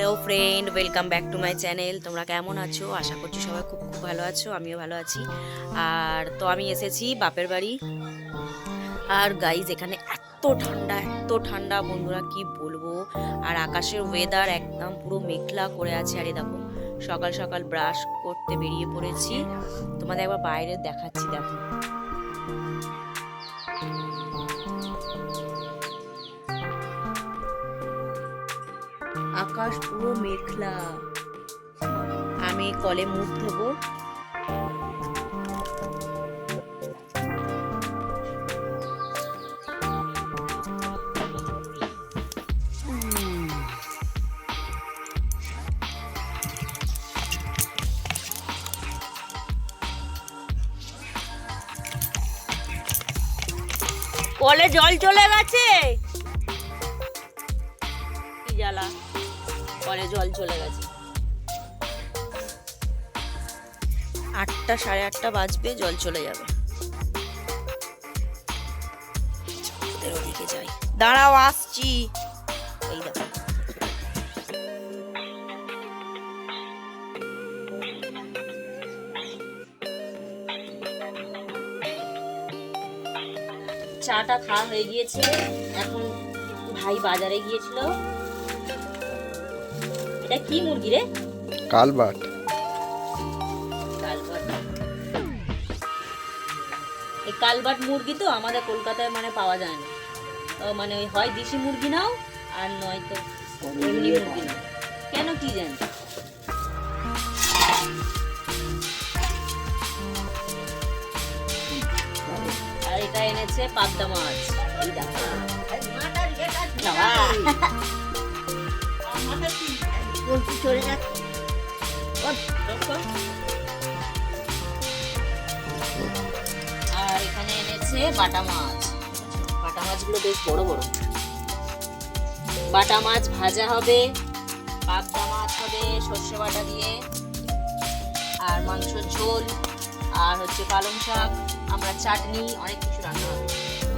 Hello friend welcome back to my channel তোমরা কেমন আছো? আশা করছি সবাই খুব খুব ভালো আছো, আমিও ভালো আছি। আর তো আমি এসেছি বাপের বাড়ি। আর গাইজ এখানে এত ঠান্ডা এত ঠান্ডা, বন্ধুরা কি বলব? আর আকাশের ওয়েদার একদম পুরো মেঘলা করে আছে। আরে দেখো, সকাল সকাল ব্রাশ করতে বেরিয়ে পড়েছি। তোমাদের একবার বাইরে দেখাচ্ছি, দেখো। আকাশ পুরো মেঘলা। আমি কলে মুখ ধোবো। কলে জল চলে গেছে? কলে জল চলে গেছে। আটটা সাড়ে আটটা বাজবে, জল চলে যাবে। দাঁড়াও, আসছি। এই চাটা খাওয়া হয়ে গিয়েছে এখন ভাই বাজারে গিয়েছিল। এটা কি মুরগি রে? কালবাট। কালবাট। এই কালবাট মুরগি তো আমাদের কলকাতায় মানে পাওয়া যায় না। তো মানে ওই হয় দেশি মুরগি নাও আর নয় তো এমনি মুরগি নাও। কেন কি জানি? আর এটা এনেছে পাবদা মাছ। এই দেখো। বাবা। আর এখানে এনেছে বাটা মাছ। বাটা মাছগুলো বেশ বড় বড়। বাটা মাছ ভাজা হবে, পাবদা মাছ হবে, সর্ষে বাটা দিয়ে, আর মাংসর ঝোল, আর হচ্ছে পালং শাক, আমরা চাটনি, অনেক কিছু রান্না হবে।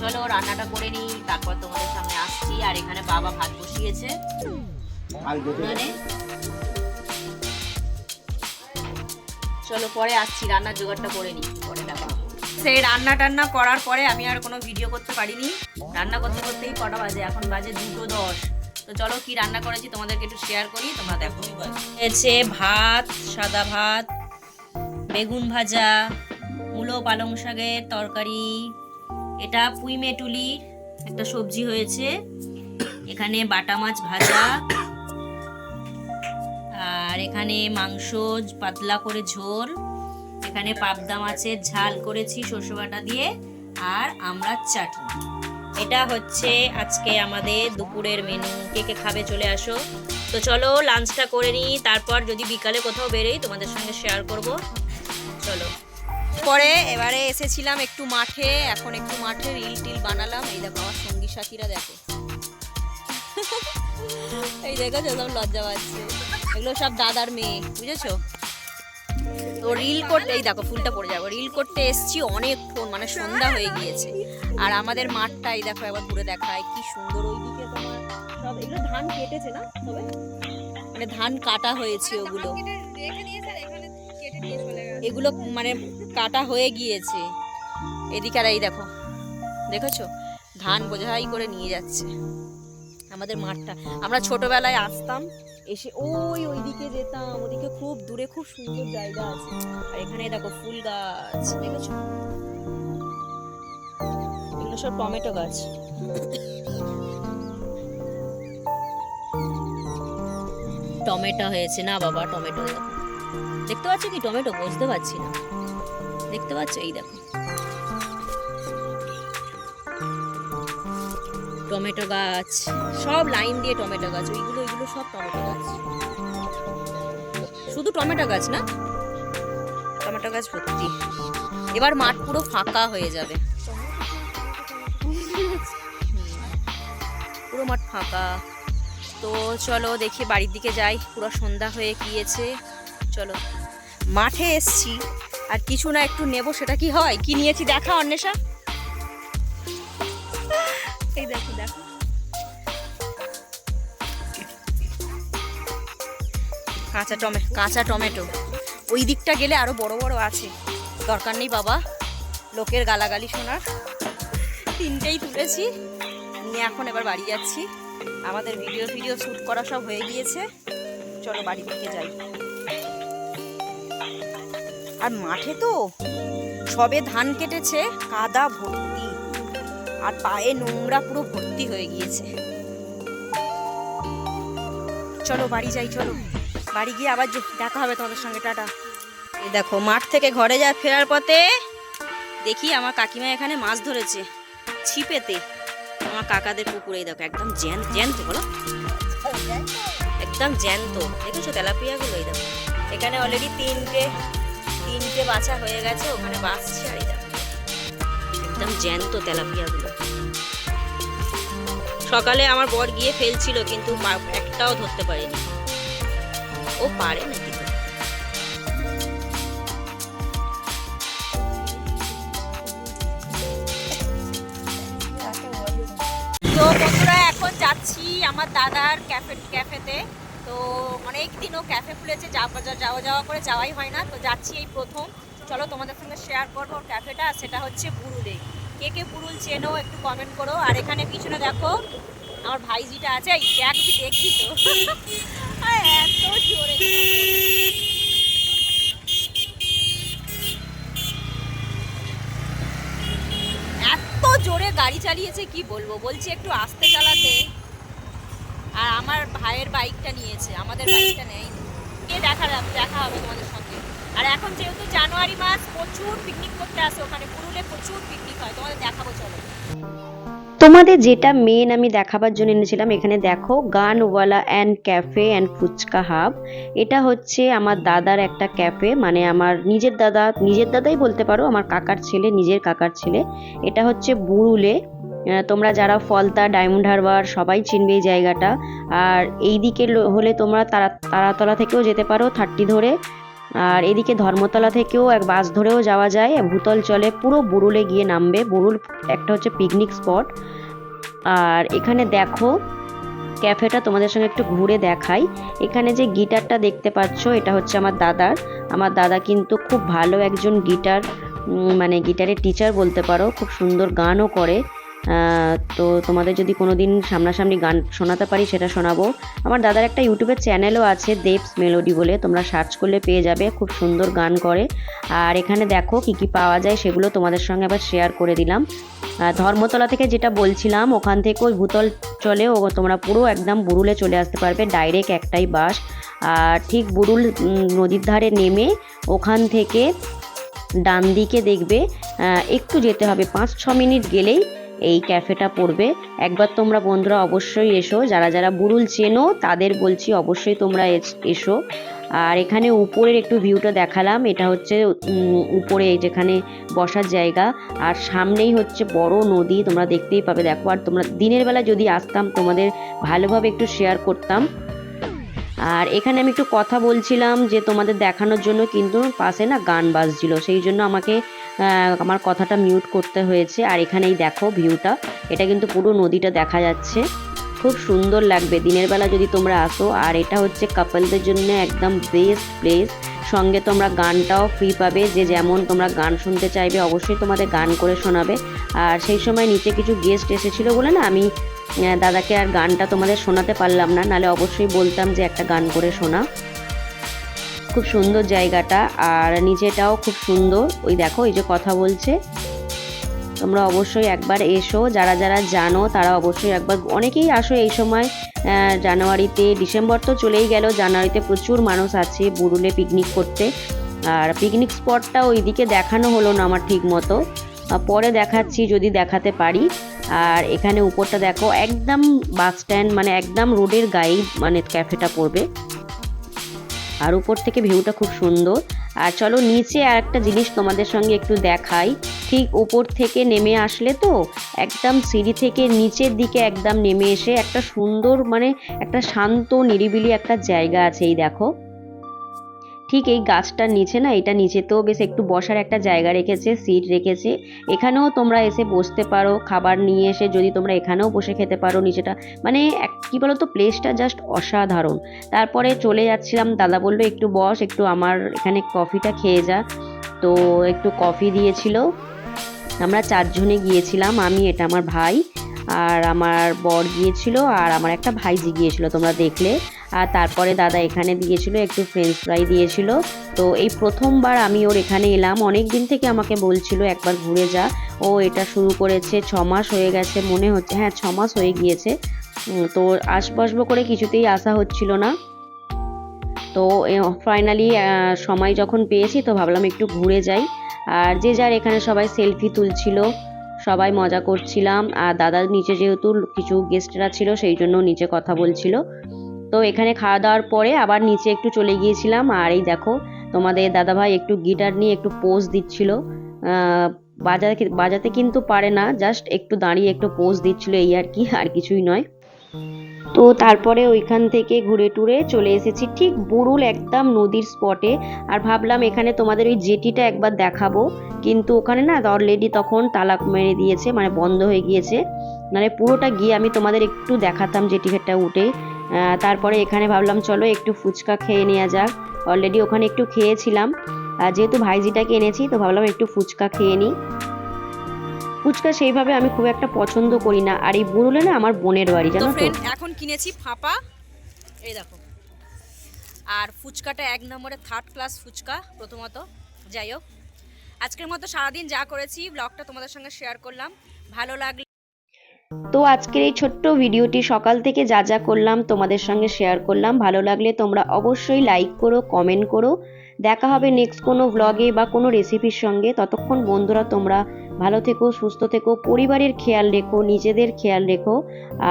চলো রান্নাটা করে নিই, তারপর তোমাদের সামনে আসছি। আর এখানে বাবা ভাত বসিয়েছে। মানে? চলো, পরে আসছি, রান্নার জোগাড়টা করে নিই। পরে দেখা সেই রান্না টান্না করার পরে আমি আর কোনো ভিডিও করতে পারিনি। রান্না করতে করতেই কটা বাজে? এখন বাজে দুটো দশ। তো চলো, কি রান্না করেছি তোমাদেরকে একটু শেয়ার করি, তোমরা দেখো। হয়েছে ভাত, সাদা ভাত, বেগুন ভাজা, মূলো, পালং শাকের তরকারি। এটা পুঁই মেটুলির একটা সবজি হয়েছে। এখানে বাটা মাছ ভাজা আর এখানে মাংস পাতলা করে ঝোল, এখানে পাবদা মাছের ঝাল করেছি সর্ষে বাটা দিয়ে, আর আমরা চাটনি। এটা হচ্ছে আজকে আমাদের দুপুরের মেনু কে কে খাবে চলে আসো। তো চলো লাঞ্চটা করে নিই, তারপর যদি বিকালে কোথাও বেরোই, তোমাদের সঙ্গে শেয়ার করব। চলো। পরে এবারে এসেছিলাম একটু মাঠে, এখন একটু মাঠে রিল টিল বানালাম। এই দেখো আমার সঙ্গী সাথীরা দেখো। এই দেখো সব লজ্জা পাচ্ছে। এগুলো সব দাদার মেয়ে বুঝেছ? তো রিল করতে এই দেখো ফুলটা পড়ে যাব। রিল করতে এসছি অনেকক্ষণ মানে সন্ধ্যা হয়ে গিয়েছে। আর আমাদের মাঠটা এই দেখো একবার ঘুরে দেখায় কি সুন্দর ওইদিকে তোমার সব এগুলো ধান কেটেছে না তবে? মানে ধান কাটা হয়েছে ওগুলো। এগুলো মানে কাটা হয়ে গিয়েছে। এদিকে আর এই দেখো দেখেছ? ধান বোঝাই করে নিয়ে যাচ্ছে আমাদের মাঠটা। আমরা ছোটবেলায় আসতাম এসে ওই ওইদিকে যেতাম, ওদিকে খুব দূরে খুব সুন্দর জায়গা আছে। আর এখানে দেখো ফুল গাছ, দেখেছ? এগুলো সব টমেটো গাছ। টমেটো হয়েছে না বাবা, টমেটো দেখতে পাচ্ছ কি টমেটো? বুঝতে পারছি না। দেখতে পাচ্ছ? এই দেখো। টমেটো গাছ, সব লাইন দিয়ে টমেটো গাছ, ওইগুলো ওইগুলো সব টমেটো গাছ। শুধু টমেটো গাছ না? টমেটো গাছ ভর্তি। এবার মাঠ পুরো ফাঁকা হয়ে যাবে। পুরো মাঠ ফাঁকা। তো চলো দেখি বাড়ির দিকে যাই। পুরো সন্ধ্যা হয়ে গিয়েছে। চলো। মাঠে এসছি। আর কিছু না একটু নেব, সেটা কি হয়? কি নিয়েছি দেখা, অন্বেষা? এই দেখো দেখো। কাঁচা টমে, কাঁচা টমেটো। ওই দিকটা গেলে আরও বড় বড় আছে। দরকার নেই বাবা। লোকের গালাগালি শোনার। তিনটেই তুলেছি। নিয়ে এখন এবার বাড়ি যাচ্ছি। আমাদের ভিডিও ভিডিও শ্যুট করা সব হয়ে গিয়েছে। চলো বাড়ি দিকে যাই। আর মাঠে তো সবে ধান কেটেছে, কাদা ভর্তি। আর পায়ে নোংরা পুরো ভর্তি হয়ে গিয়েছে। চলো বাড়ি যাই, চলো। বাড়ি গিয়ে আবার দেখা হবে তোমাদের সঙ্গে, টাটা। এই দেখো, মাঠ থেকে ঘরে যা ফেরার পথে দেখি আমার কাকিমা এখানে মাছ ধরেছে ছিপেতে। আমার কাকাদের পুকুরেই দেখো, একদম জ্যান জ্যান্ত, বলো। একদম জ্যান্ত। দেখেছ তেলাপিয়াগুলো? এই দেখো। এখানে অলরেডি তিনটে তিনটে বাছা হয়ে গেছে, ওখানে বাঁচছে আর এই দেখো। একদম জ্যান্ত তেলাপিয়াগুলো। সকালে আমার বর গিয়ে ফেলছিল, কিন্তু একটাও ধরতে পারেনি। ও পারে নাকি তো বন্ধুরা, এখন যাচ্ছি আমার দাদার ক্যাফে ক্যাফেতে। তো অনেক দিনও ক্যাফে খুলেছে, যাওয়া যাওয়া যাওয়া করে যাওয়াই হয় না। তো যাচ্ছি এই প্রথম। চলো তোমাদের সঙ্গে শেয়ার করব ক্যাফেটা সেটা হচ্ছে বুরুলে। কে কে বুরুল চেনো একটু কমেন্ট করো। আর এখানে পিছনে দেখো, আমার ভাইজিটা আছে, এই দেখ দেখি তো। এত জোরে গাড়ি চালিয়েছে, কি বলব? বলছি একটু আস্তে চালাতে। আর আমার ভাইয়ের বাইকটা নিয়েছে, আমাদের বাইকটা নেই কে দেখা দেখা হবে তোমাদের সঙ্গে। আর এখন যেহেতু জানুয়ারি মাস, প্রচুর পিকনিক করতে আসে ওখানে পুরুলে প্রচুর পিকনিক হয়। তোমাদের দেখাবো, চলো। তোমাদের যেটা মেন আমি দেখাবার জন্য এনেছিলাম, এখানে দেখো Gaanwala and cafe and phuchka hub এটা হচ্ছে আমার দাদার একটা ক্যাফে মানে আমার নিজের দাদা, নিজের দাদাই বলতে পারো, আমার কাকার ছেলে, নিজের কাকার ছেলে। এটা হচ্ছে বুরুলে। তোমরা যারা ফলতা, ডায়মন্ড হারবার সবাই চিনবে এই জায়গাটা। আর এই দিকে হলে তোমরা তারা, তারাতলা থেকেও যেতে পারো থার্টি ধরে। আর এদিকে ধর্মতলা থেকেও এক বাস ধরেও যাওয়া যায়। ভূতল চলে, পুরো বুরুলে গিয়ে নামবে। বুরুল একটা হচ্ছে পিকনিক স্পট আর এখানে দেখো, ক্যাফেটা তোমাদের সঙ্গে একটু ঘুরে দেখাই। এখানে যে গিটারটা দেখতে পাচ্ছ, এটা হচ্ছে আমার দাদার। আমার দাদা কিন্তু খুব ভালো একজন গিটার মানে গিটারের টিচার বলতে পারো, খুব সুন্দর গানও করে। তো তোমাদের যদি কোনো দিন সামনাসামনি গান শোনাতে পারি, সেটা শোনাবো। আমার দাদার একটা ইউটিউবের চ্যানেলও আছে দেবস মেলোডি বলে, তোমরা সার্চ করলে পেয়ে যাবে, খুব সুন্দর গান করে। আর এখানে দেখো কি কি পাওয়া যায়, সেগুলো তোমাদের সঙ্গে আবার শেয়ার করে দিলাম। ধর্মতলা থেকে যেটা বলছিলাম, ওখান থেকে ওই ভূতল চলে, ও তোমরা পুরো একদম বুরুলে চলে আসতে পারবে ডাইরেক্ট একটাই বাস। আর ঠিক বুরুল নদীর ধারে নেমে ওখান থেকে ডান দিকে দেখবে একটু যেতে হবে পাঁচ ছ মিনিট গেলেই এই ক্যাফেটা পড়বে। একবার তোমরা বন্ধুরা অবশ্যই এসো। যারা যারা বুরুল চেনো, তাদের বলছি অবশ্যই তোমরা এস- আর এখানে উপরের একটু ভিউটা দেখালাম। এটা হচ্ছে উপরে যেখানে বসার জায়গা। আর সামনেই হচ্ছে বড় নদী, তোমরা দেখতেই পাবে। দেখো, আর তোমরা দিনের বেলা যদি আসতাম, তোমাদের ভালোভাবে একটু শেয়ার করতাম। আর এখানে আমি একটু কথা বলছিলাম যে তোমাদের দেখানোর জন্য কিন্তু পাশে না গান বাজছিল। সেই জন্য আমাকে আমার কথাটা মিউট করতে হয়েছে। আর এখানেই দেখো ভিউটা এটা কিন্তু পুরো নদীটা দেখা যাচ্ছে। খুব সুন্দর লাগবে। দিনের বেলা যদি তোমরা আসো, আর এটা হচ্ছে কাপলদের জন্য একদম বেস্ট প্লেস সঙ্গে তোমরা গানটাও ফ্রি পাবে। যে যেমন তোমরা গান শুনতে চাইবে, অবশ্যই তোমাদের গান করে শোনাবে। আর সেই সময় নিচে কিছু গেস্ট এসেছিল বলে না, আমি দাদাকে আর গানটা তোমাদের শোনাতে পারলাম না। নালে অবশ্যই বলতাম যে একটা গান করে শোনা। খুব সুন্দর জায়গাটা আর নিচেটাও খুব সুন্দর। ওই দেখো, এই যে কথা বলছে। তোমরা অবশ্যই একবার এসো, যারা যারা জানো তারা অবশ্যই একবার, অনেকেই আসো এই সময় জানুয়ারিতে। ডিসেম্বর তো চলেই গেল, জানুয়ারিতে প্রচুর মানুষ আছে বুরুলে পিকনিক করতে। আর পিকনিক স্পটটা ওইদিকে দেখানো হলো না আমার ঠিক মতো। পরে দেখাচ্ছি, যদি দেখাতে পারি। আর এখানে উপরটা দেখো, একদম বাস স্ট্যান্ড মানে একদম রোডের গায়েই মানে ক্যাফেটা পড়বে। আর উপর থেকে ভিউটা খুব সুন্দর। আর চলো নিচে আর একটা জিনিস তোমাদের সঙ্গে একটু দেখাই। ঠিক উপর থেকে নেমে আসলে তো একদম সিঁড়ি থেকে নিচের দিকে একদম নেমে এসে একটা সুন্দর মানে একটা শান্ত নিরিবিলি একটা জায়গা আছে, এই দেখো। ঠিক এই গাছটার নিচে না, এটা নিচেতেও বেশ একটু বসার একটা জায়গা রেখেছে সিট রেখেছে। এখানেও তোমরা এসে বসতে পারো, খাবার নিয়ে এসে যদি তোমরা এখানেও বসে খেতে পারো নিচেটা। মানে কি বলো তো প্লেসটা জাস্ট অসাধারণ। তারপরে চলে যাচ্ছিলাম, দাদা বলল, একটু বস, একটু আমার এখানে কফিটা খেয়ে যা। তো একটু কফি দিয়েছিল। আমরা চারজনে গিয়েছিলাম, আমি, এটা আমার ভাই, আর আমার বর গিয়েছিল, আর আমার একটা ভাইজি গিয়েছিল, তোমরা দেখলে। আর তারপরে দাদা এখানে দিয়েছিল একটু ফ্রেঞ্চ ফ্রাই দিয়েছিল। তো এই প্রথমবার আমি ওর এখানে এলাম। অনেক দিন থেকে আমাকে বলছিল, একবার ঘুরে যা। ও এটা শুরু করেছে ছ মাস হয়ে গেছে, মনে হচ্ছে হ্যাঁ ছ মাস হয়ে গিয়েছে। তো আসব করে কিছুতেই আসা হচ্ছিল না। তো ফাইনালি সময় যখন পেয়েছি তো ভাবলাম একটু ঘুরে যাই। আর যে যার এখানে সবাই সেলফি তুলছিল, সবাই মজা করছিলাম। আর দাদার নিচে যেহেতু কিছু গেস্টরা ছিল, সেই জন্য নিচে কথা বলছিল। তো এখানে খাওয়া দাওয়ার পরে আবার নিচে একটু চলে গিয়েছিলাম আর এই দেখো তোমাদের দাদাভাই একটু গিটার নিয়ে একটু পোজ দিচ্ছিল। বাজাতে বাজাতে কিন্তু পারে না জাস্ট একটু দাঁড়িয়ে একটু পোজ দিচ্ছিল এই আর কি আর কিছুই নয়। তো তারপরে ওইখান থেকে ঘুরে টুরে চলে এসেছি ঠিক বুরুল একদম নদীর স্পটে আর ভাবলাম এখানে তোমাদের ওই জেটিটা একবার দেখাবো। কিন্তু ওখানে না অলরেডি তখন তালা মেরে দিয়েছে মানে বন্ধ হয়ে গিয়েছে। মানে পুরোটা গিয়ে আমি তোমাদের একটু দেখাতাম জেটিঘাটটা উঠে। আহ, তারপরে এখানে ভাবলাম চলো একটু ফুচকা খেয়ে নেওয়া যাক। অলরেডি ওখানে একটু খেয়েছিলাম। আর যেহেতু ভাইজিটাকে এনেছি তো ভাবলাম একটু ফুচকা খেয়ে নিই। ফুচকা সেইভাবে আমি খুব একটা পছন্দ করি না। আর এই বুরুলে না আমার বোনের বাড়ি জানো তো? এখন কিনেছি ফাঁপা। এই দেখো। আর ফুচকাটা এক নম্বরে থার্ড ক্লাস ফুচকা প্রথমত। যাই হোক। আজকের মতো সারাদিন যা করেছি ব্লগটা তোমাদের সঙ্গে শেয়ার করলাম। ভালো লাগলে তো আজকের এই ছোট্ট ভিডিওটি সকাল থেকে যা যা করলাম তোমাদের সঙ্গে শেয়ার করলাম। ভালো লাগলে তোমরা অবশ্যই লাইক করো কমেন্ট করো। দেখা হবে নেক্সট কোনো ব্লগে বা কোনো রেসিপির সঙ্গে। ততক্ষণ বন্ধুরা, তোমরা ভালো থেকো, সুস্থ থেকো, পরিবারের খেয়াল রেখো, নিজেদের খেয়াল রেখো।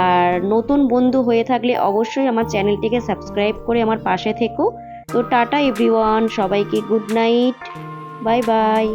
আর নতুন বন্ধু হয়ে থাকলে অবশ্যই আমার চ্যানেলটিকে সাবস্ক্রাইব করে আমার পাশে থেকো। তো টাটা এভরিওয়ান সবাইকে গুড নাইট বাই বাই